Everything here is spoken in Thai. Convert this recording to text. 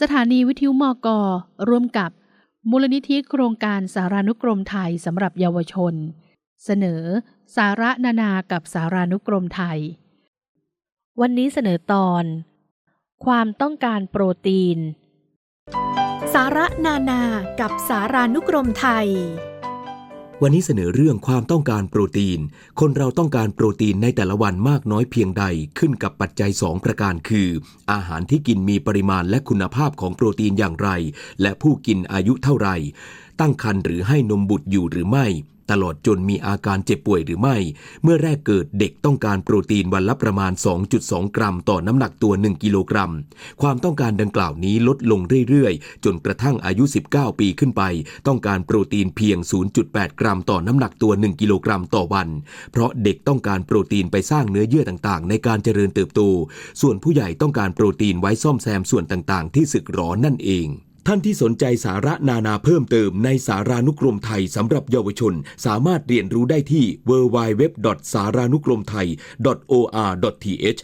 สถานีวิทยุมอกร่วมกับมูลนิธิโครงการสารานุกรมไทยสำหรับเยาวชน เสนอ สาระนานากับสารานุกรมไทย วันนี้เสนอตอน ความต้องการโปรตีน สาระนานากับสารานุกรมไทย วันนี้เสนอเรื่องความต้องการโปรตีน คนเราต้องการโปรตีนในแต่ละวันมากน้อยเพียงใดขึ้นกับปัจจัย 2 ประการคือ อาหารที่กินมีปริมาณและคุณภาพของโปรตีนอย่างไร และผู้กินอายุเท่าไหร่ ตั้งครรภ์หรือให้นมบุตรอยู่หรือไม่ ตลอดจนมีอาการเจ็บป่วยหรือไม่ เมื่อแรกเกิดเด็กต้องการโปรตีนวันละประมาณ 2.2 กรัม ต่อน้ำหนักตัว 1 กิโลกรัม ความต้องการดังกล่าวนี้ลดลงเรื่อยๆ จนกระทั่งอายุ 19 ปีขึ้นไป ต้องการโปรตีนเพียง 0.8 กรัม ต่อน้ำหนักตัว 1 กิโลกรัมต่อวัน เพราะเด็กต้องการโปรตีนไปสร้างเนื้อเยื่อต่างๆ ในการเจริญเติบโต ส่วนผู้ใหญ่ต้องการโปรตีนไว้ซ่อมแซมส่วนต่างๆ ที่สึกหรอนั่นเอง ท่านที่สนใจสาระนานาเพิ่มเติมในสารานุกรมไทยสำหรับเยาวชน สามารถเรียนรู้ได้ที่ www. สารานุกรมไทย or.th